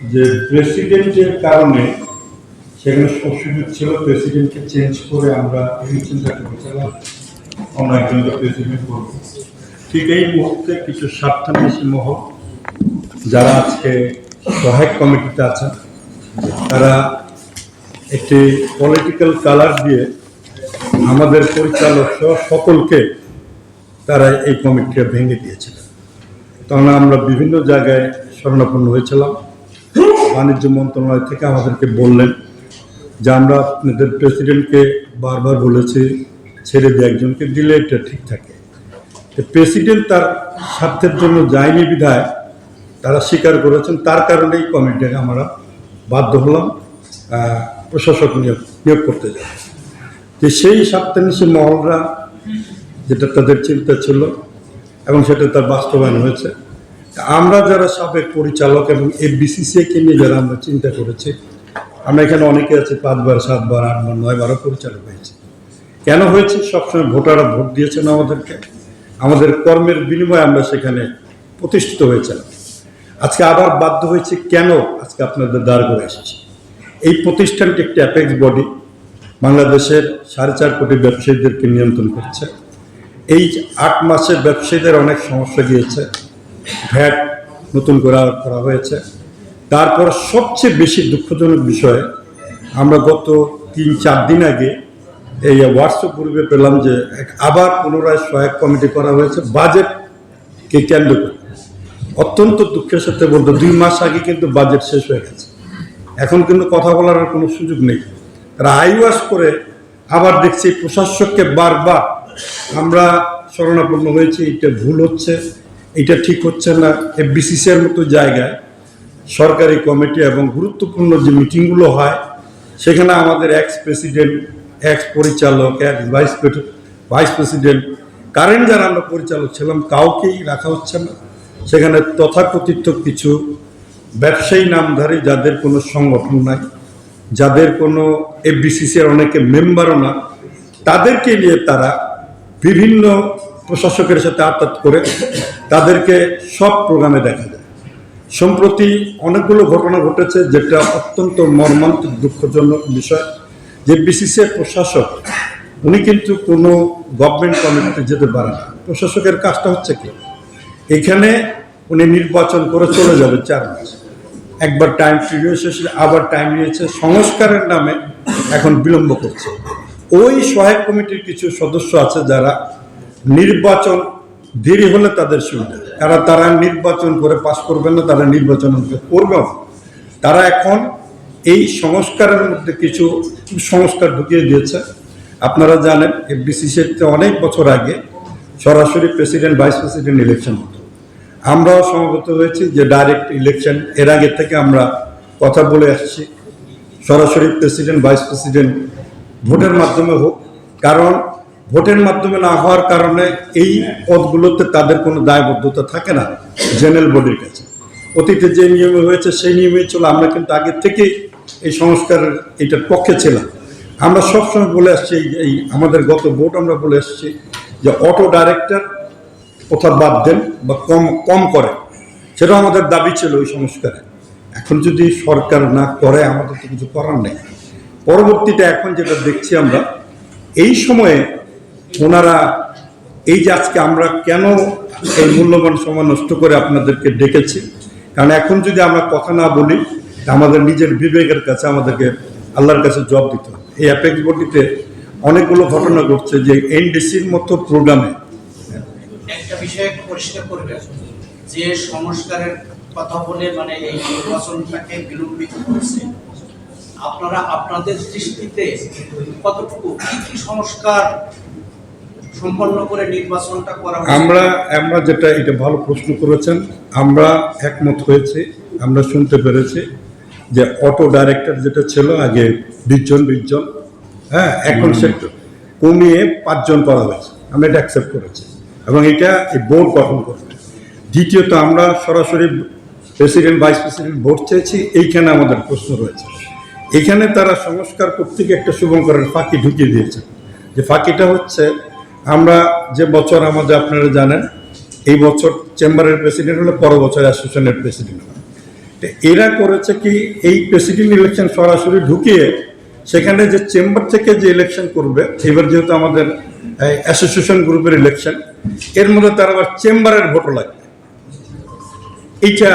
যে প্রেসিডেন্টের কারণে সেখানে সুযোগ ছিল প্রেসিডেন্টকে চেঞ্জ করে আমরা এই চিন্তা করেছিলাম অন্য একজনকে প্রেসিডেন্ট করব। ঠিক এই মুহূর্তে কিছু স্বার্থান্বেষী মহল, যারা আজকে সহায়ক কমিটিতে আছেন, তারা একটি পলিটিক্যাল কালার দিয়ে আমাদের পরিচালক সহ সকলকে তারা এই কমিটিটা ভেঙে দিয়েছিলেন তখন আমরা বিভিন্ন জায়গায় স্মরণাপন্ন হয়েছিলাম। বাণিজ্য মন্ত্রণালয় থেকে আমাদেরকে বললেন যে আমরা আপনাদের প্রেসিডেন্টকে বারবার বলেছি, ছেড়ে দিয়ে একজনকে দিলে এটা ঠিক থাকে। প্রেসিডেন্ট তার স্বার্থের জন্য যায়নি বিধায় তারা স্বীকার করেছেন, তার কারণেই কমিটিকে আমরা বাধ্য হলাম প্রশাসক নিয়োগ নিয়োগ করতে যাই যে সেই স্বার্থান্বেষী মহলরা যেটা তাদের চিন্তা ছিল এবং সেটা তার বাস্তবায়ন হয়েছে আমরা যারা সাবেক পরিচালক এবং এই বিসিসিআইকে নিয়ে যারা আমরা চিন্তা করেছি, আমরা এখানে অনেকে আছে, পাঁচবার, সাতবার, আটবার, নয়বারও পরিচালক হয়েছে। কেন হয়েছে? সবসময় ভোটাররা ভোট দিয়েছেন আমাদেরকে। আমাদের কর্মের বিনিময়ে আমরা সেখানে প্রতিষ্ঠিত হয়েছিলাম। আজকে আবার বাধ্য হয়েছে, কেন আজকে আপনাদের দাঁড় করে এসেছি? এই প্রতিষ্ঠানটি একটি অ্যাপেক্স বডি বাংলাদেশের সাড়ে চার কোটি ব্যবসায়ীদেরকে নিয়ন্ত্রণ করছে। এই আট মাসে ব্যবসায়ীদের অনেক সমস্যা গিয়েছে। ভ্যাট নতুন করা করা হয়েছে। তারপর সবচেয়ে বেশি দুঃখজনক বিষয়, আমরা গত তিন, চার দিন আগে এই হোয়াটসঅ্যাপ গ্রুপে পেলাম যে এক আবার পুনরায় সহায়ক কমিটি করা হয়েছে বাজেটকে কেন্দ্র করে। অত্যন্ত দুঃখের সাথে বলতো দুই মাস আগে কিন্তু বাজেট শেষ হয়ে গেছে। এখন কিন্তু কথা বলার কোনো সুযোগ নেই। তারা আইওয়াস করে আবার দেখছি প্রশাসককে বারবার আমরা শরণাপন্ন হয়েছি, এটা ভুল হচ্ছে। এটা ঠিক হচ্ছে না। বিসিসিআর মতো জায়গায় সরকারি কমিটি এবং গুরুত্বপূর্ণ যে মিটিংগুলো হয়, সেখানে আমাদের এক্স প্রেসিডেন্ট এক্স পরিচালক ex vice vice president current যারা আমরা পরিচালক ছিলাম, কাউকেই রাখা হচ্ছে না। সেখানে তথাকথিত কিছু ব্যবসায়ী নামধারী যাদের কোনো সংগঠন নাই, যাদের কোনো এফবিসিসির অনেকে মেম্বারও না, তাদেরকে নিয়ে তারা বিভিন্ন প্রশাসকের সাথে আত্মাত করে তাদেরকে সব প্রোগ্রামে দেখা যায়। সম্প্রতি অনেকগুলো ঘটনা ঘটেছে যেটা অত্যন্ত মর্মান্তিক, দুঃখজনক বিষয়। যে বিসিসিআই প্রশাসক, উনি কিন্তু কোনো গভর্নমেন্ট কমিটিতে যেতে পারে না। প্রশাসকের কাজটা হচ্ছে কি? এখানে উনি নির্বাচন করে চলে যাবে চার মাস। একবার টাইম পিরিয়ড আবার টাইম নিয়েছে, সংস্কারের নামে এখন বিলম্ব করছে। ওই সহায়ক কমিটির কিছু সদস্য আছে যারা নির্বাচন দেরি হলে তাদের সুবিধা। কারণ তারা নির্বাচন করে পাশ করবেন না, তারা নির্বাচন করবেও না। তারা এখন এই সংস্কারের মধ্যে কিছু সংস্কার ঢুকিয়ে দিয়েছে। আপনারা জানেন বিসিসিতে অনেক বছর আগে সরাসরি প্রেসিডেন্ট, ভাইস প্রেসিডেন্ট ইলেকশন হতো। আমরাও সমবেত হয়েছি যে ডাইরেক্ট ইলেকশন, এর আগে থেকে আমরা কথা বলে আসছি। সরাসরি প্রেসিডেন্ট, ভাইস প্রেসিডেন্ট ভোটের মাধ্যমে হোক, কারণ ভোটের মাধ্যমে না হওয়ার কারণে এই পদগুলোতে তাদের কোনো দায়বদ্ধতা থাকে না জেনারেল বডির কাছে। অতীতে যে নিয়মে হয়েছে সেই নিয়মে চলে, আমরা কিন্তু আগে থেকেই এই সংস্কারের এটার পক্ষে ছিলাম। আমরা সবসময় বলে আসছি, এই- আমাদের গত ভোট আমরা বলে আসছি যে অটো ডাইরেক্টর কোথাও বাদ দেন বা কম কম করে। সেটাও আমাদের দাবি ছিল ওই সংস্কারে। এখন যদি সরকার না করে, আমাদের তো কিছু করার নেই। পরবর্তীতে এখন যেটা দেখছি আমরা, এই সময়ে ওনারা এই যে আজকে আমরা কেন এই মূল্যবান সময় নষ্ট করে আপনাদেরকে ডেকেছি, কারণ এখন যদি আমরা কথা না বলি, আমাদের নিজের বিবেকের কাছে আমাদেরকে আল্লাহর কাছে জব দিতে হবে। এই অ্যাপেক্স বডিতে অনেকগুলো ঘটনা ঘটছে যে এনডিসির মতো প্রোগ্রামে। একটা বিষয় পরিষ্কার করবেন যে সংস্কারের কথা বলে মানে এই নির্বাচনটাকে বিলম্বিত করছে। আপনারা আপনাদের দৃষ্টিতে কতটুকু কি কি সংস্কার সম্পন্ন করে নির্বাচনটা করা? আমরা আমরা যেটা এটা ভালো প্রশ্ন করেছেন আমরা একমত হয়েছে আমরা শুনতে পেরেছি যে অটো ডাইরেক্টর যেটা ছিল আগে বিশজন বিশজন হ্যাঁ এখন সেটা কমিয়ে পাঁচজন করা হয়েছে। আমরা এটা অ্যাকসেপ্ট করেছি। এবং এটা এই বোর্ড গঠন করবে দ্বিতীয়ত আমরা সরাসরি প্রেসিডেন্ট ভাইস প্রেসিডেন্ট ভোট চেয়েছি এইখানে আমাদের প্রশ্ন রয়েছে। এখানে তারা সংস্কার কর্তৃক একটা শুভঙ্করের ফাঁকি ঢুকিয়ে দিয়েছে। যে ফাঁকিটা হচ্ছে আমরা যে বছর আমাদের আপনারা জানেন এই বছর চেম্বারের প্রেসিডেন্ট হলে পরের বছর অ্যাসোসিয়েশনের প্রেসিডেন্ট। হয় তো এরা করেছে কি এই প্রেসিডেন্ট ইলেকশন সরাসরি ঢুকিয়ে সেখানে যে চেম্বার থেকে যে ইলেকশন করবে এবার যেহেতু আমাদের অ্যাসোসিয়েশন গ্রুপের ইলেকশন এর মধ্যে তার আবার চেম্বারের ভোটও লাগবে। এইটা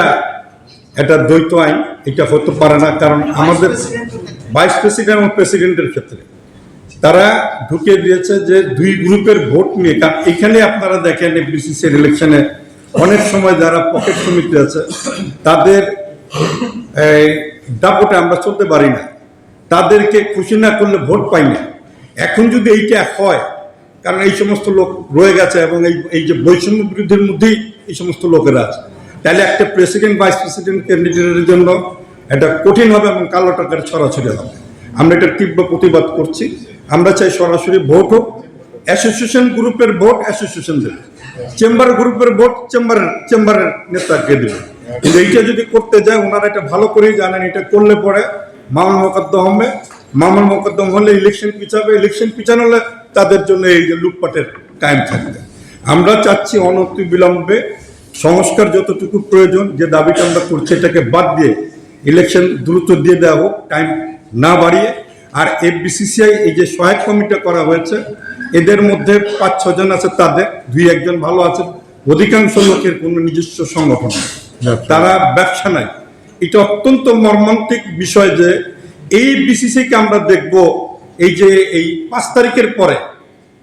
এটা দ্বৈত আইন এটা হতে পারে না কারণ আমাদের ভাইস প্রেসিডেন্ট এবং প্রেসিডেন্টের ক্ষেত্রে। তারা ঢুকিয়ে দিয়েছে যে দুই গ্রুপের ভোট নিয়ে। কারণ এখানে আপনারা দেখেন বিসিসির ইলেকশনে অনেক সময় যারা পকেট সমিতি আছে, তাদের দাপটে আমরা চলতে পারি না। তাদেরকে খুশি না করলে ভোট পাই না। এখন যদি এইটা হয়, কারণ এই সমস্ত লোক রয়ে গেছে এবং এই এই যে বৈষম্য বিরুদ্ধের মধ্যেই এই সমস্ত লোকেরা আছে। তাহলে একটা প্রেসিডেন্ট ভাইস প্রেসিডেন্ট ক্যান্ডিডেটের জন্য এটা কঠিন হবে এবং কালো টাকার ছড়াছড়ি হবে। আমরা এটা তীব্র প্রতিবাদ করছি। আমরা চাই সরাসরি ভোট হোক। অ্যাসোসিয়েশন গ্রুপের ভোট অ্যাসোসিয়েশন দেবে। চেম্বার গ্রুপের ভোট চেম্বারের চেম্বারের নেতাকে দেবে। কিন্তু এইটা যদি করতে যায়, ওনারা এটা ভালো করেই জানেন, এটা করলে পরে মামলা মোকদ্দম হবে। মামলা মোকদ্দম হলে ইলেকশন পিছাবে। ইলেকশন পিছানো হলে তাদের জন্য এই যে লুটপাটের কায়েম থাকবে। আমরা চাচ্ছি অনতি বিলম্বে সংস্কার যতটুকু প্রয়োজন, যে দাবিটা আমরা করছি, এটাকে বাদ দিয়ে ইলেকশন দ্রুত দিয়ে দেওয়া হোক টাইম না বাড়িয়ে আর এফবিসিসিআই এই যে সহায়ক কমিটি করা হয়েছে এদের মধ্যে পাঁচ ছজন আছে তাদের দুই একজন ভালো আছে। অধিকাংশ লোকের কোনো নিজস্ব সংগঠন তারা ব্যবসা নাই। এটা অত্যন্ত মর্মান্তিক বিষয় যে এই বিসিসিকে আমরা দেখব এই যে এই পাঁচ তারিখের পরে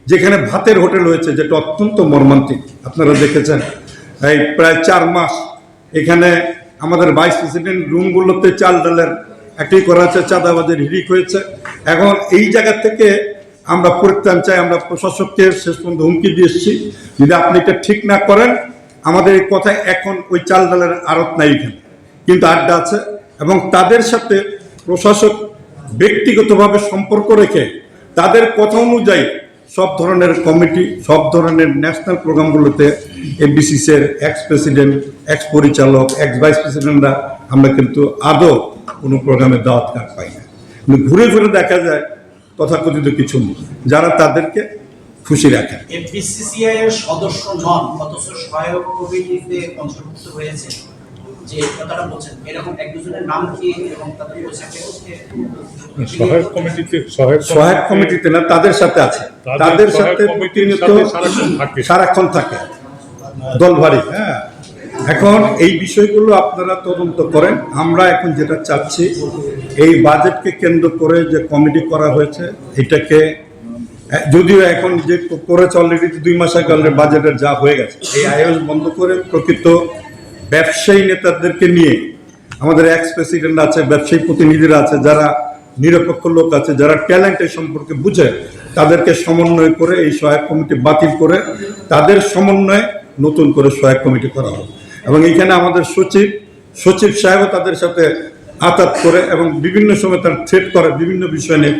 যেখানে ভাতের হোটেল হয়েছে যেটা অত্যন্ত মর্মান্তিক। আপনারা দেখেছেন এই প্রায় চার মাস এখানে আমাদের ভাইস প্রেসিডেন্ট রুমগুলোতে চাল ডালের একটি করা আছে, চাঁদাবাজের হিরিক হয়েছে। এখন এই জায়গা থেকে আমরা পরিত্রাণ চাই, আমরা প্রশাসককে শেষ পর্যন্ত হুমকি দিয়ে এসেছি। যদি আপনি এটা ঠিক না করেন, আমাদের এই কথায় এখন ওই চাল ডালের আড়ত নাই এখানে। কিন্তু আড্ডা আছে এবং তাদের সাথে প্রশাসক ব্যক্তিগতভাবে সম্পর্ক রেখে তাদের কথা অনুযায়ী সব ধরনের কমিটি, সব ধরনের ন্যাশনাল প্রোগ্রামগুলোতে এফবিসিসির এক্স প্রেসিডেন্ট এক্স পরিচালক এক্স ভাইস প্রেসিডেন্টরা আমরা কিন্তু আদৌ কোনো প্রোগ্রামে দাওয়াত কার্ড পাই না। কিন্তু ঘুরে ঘুরে দেখা যায় তথাকথিত কিছু যারা তাদেরকে খুশি রাখে। এফবিসিসিআই এর সদস্য নন অথচ সহায়ক কমিটিতে অন্তর্ভুক্ত হয়েছে যে কথাটা বলছেন এরকম এক দুজনের নাম কি এবং তাদের সহায়ক কমিটিতে সহায়ক সহায়ক কমিটিতে না তাদের সাথে আছে। তাদের সাথে প্রতিনিয়ত সারাক্ষণ থাকে। সারাক্ষণ থাকে। দল ভারী হ্যাঁ। এখন এই বিষয়গুলো আপনারা তদন্ত করেন। আমরা এখন যেটা চাচ্ছি এই বাজেটকে কেন্দ্র করে যে কমিটি করা হয়েছে এটাকে যদিও এখন যে করেছে অলরেডি দুই মাস আগে বাজেটের যা হয়ে গেছে এই আয়োজ বন্ধ করে প্রকৃত ব্যবসায়ী নেতাদেরকে নিয়ে আমাদের এক্স প্রেসিডেন্ট আছে, ব্যবসায়ী প্রতিনিধিরা আছে, যারা নিরপেক্ষ লোক আছে, যারা ট্যালেন্ট এই সম্পর্কে বুঝে, তাদেরকে সমন্বয় করে এই সহায়ক কমিটি বাতিল করে তাদের সমন্বয়ে নতুন করে সহায়ক কমিটি করা হবে এবং এখানে আমাদের সচিব সচিব সাহেবও তাদের সাথে আতাত করে এবং বিভিন্ন সময় তার থ্রেট করে বিভিন্ন বিষয় নিয়ে